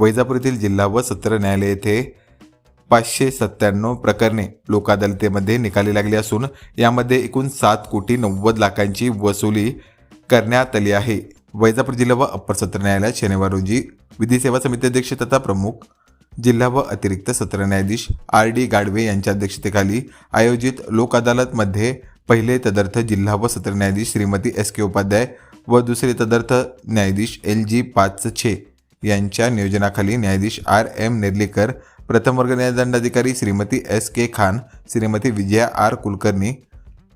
वैजापूर येथील जिल्हा व सत्र न्यायालय येथे पाचशे सत्त्याण्णव प्रकरणे लोक अदालतेमध्ये निकाली लागली असून यामध्ये एकूण सात कोटी नव्वद लाखांची वसुली करण्यात आली आहे. वैजापूर जिल्हा व अप्पर सत्र न्यायालयात शनिवार रोजी विधी सेवा समिती अध्यक्ष तथा प्रमुख जिल्हा व अतिरिक्त सत्र न्यायाधीश आर डी गाडवे यांच्या अध्यक्षतेखाली आयोजित लोक अदालतमध्ये पहिले तदर्थ जिल्हा व सत्र न्यायाधीश श्रीमती एस के उपाध्याय व दुसरे तदर्थ न्यायाधीश एल जी पाच छे यांच्या नियोजनाखाली न्यायाधीश आर एम नेर्लीकर प्रथम वर्ग न्यायदंडाधिकारी Shrimati S K Khan Shrimati Vijaya R Kulkarni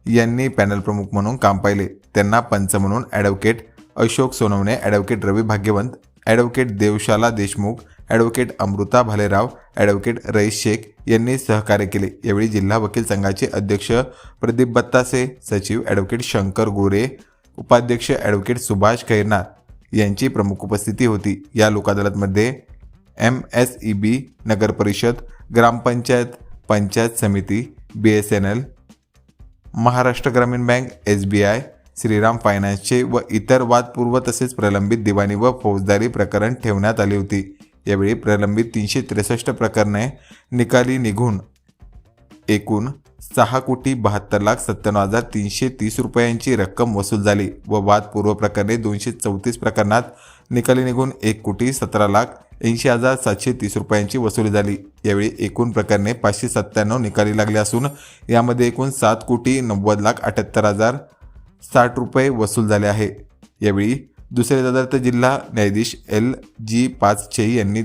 यांनी पॅनल प्रमुख म्हणून काम पाहिले. त्यांना पंच म्हणून advocate Ashok Sonawane advocate Ravi Bhagyawant advocate Devshala Deshmukh advocate Amruta Bhalerao advocate Rais Shaikh यांनी सहकार्य केले. यावेळी जिल्हा वकील संघाचे अध्यक्ष प्रदीप बत्तासे सचिव ॲडव्होकेट शंकर गोरे उपाध्यक्ष ॲडव्होकेट सुभाष खैरनाथ यांची प्रमुख उपस्थिती होती. या लोक अदालतमध्ये एम एस ई बी नगर परिषद ग्रामपंचायत पंचायत समिती B S N L Maharashtra ग्रामीण bank S B I Shriram फायनान्सचे व इतर वादपूर्व तसेच प्रलंबित दिवाणी व फौजदारी प्रकरण ठेवण्यात आली होती. यावेळी प्रलंबित तीनशे त्रेसष्ट प्रकरणे निकाली निघून एकूण सहा कोटी बहात्तर लाख सत्त्याण्णव हजार तीनशे तीस रुपयांची रक्कम वसूल झाली व वादपूर्व प्रकरणे दोनशे चौतीस प्रकरणात निकाली निघून एक कोटी सतरा लाख ऐंशी हजार सातशे तीस रुपयांची वसुली झाली. यावेळी एकूण प्रकरणे पाचशे सत्त्याण्णव निकाली लागले असून यामध्ये एकूण सात कोटी नव्वद लाख अठ्याहत्तर हजार साठ रुपये वसूल झाले आहे. यावेळी दुसरे तदर्थ जिल्हा न्यायाधीश एल जी पाच छे यांनी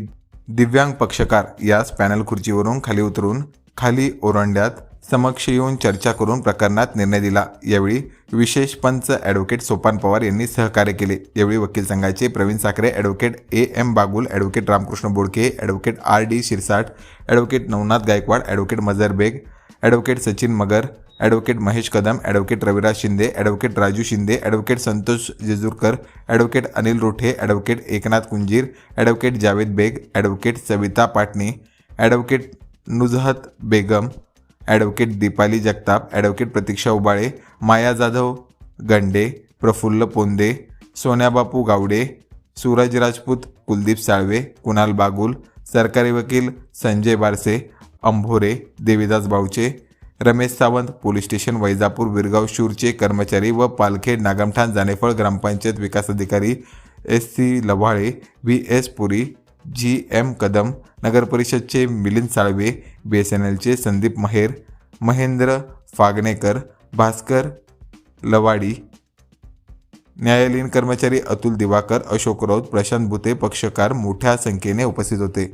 दिव्यांग पक्षकार याच पॅनल खुर्चीवरून खाली उतरून खाली ओरंड्यात समक्ष येऊन चर्चा करून प्रकरणात निर्णय दिला. यावेळी विशेष पंच ॲडव्होकेट सोपान पवार यांनी सहकार्य केले. यावेळी वकील संघाचे Pravin Sakhare advocate A M Bagul advocate Ramkrishna Bodke advocate R D Shirsat advocate Navnath Gaikwad advocate Mazhar Baig advocate Sachin Magar advocate Mahesh Kadam advocate Raviraj Shinde advocate Raju Shinde advocate Santosh Jejurkar advocate Anil Rothe advocate Eknath Kunjir advocate Javed Baig advocate Savita Patni advocate Nuzhat Begum advocate Deepali Jagtap advocate Pratiksha Ubale Maya Jadhav Gande Praful Ponde Sonyabapu Gawde Suraj Rajput Kuldeep Salve Kunal Bagul सरकारी वकील Sanjay Barse Ambhore Devidas Bavache Ramesh Sawant police station Vaijapur Virgaon शूरचे कर्मचारी व पालखेड नागमठाण जानेफळ ग्रामपंचायत विकास अधिकारी S C Lavhale V S Puri G M Kadam नगरपरिषदचे Milind Salve B S N एलचे संदीप महेर महेंद्र फागणेकर भास्कर लवाडी न्यायालयीन कर्मचारी अतुल दिवाकर अशोक राऊत प्रशांत भुते पक्षकार मोठ्या संख्येने उपस्थित होते.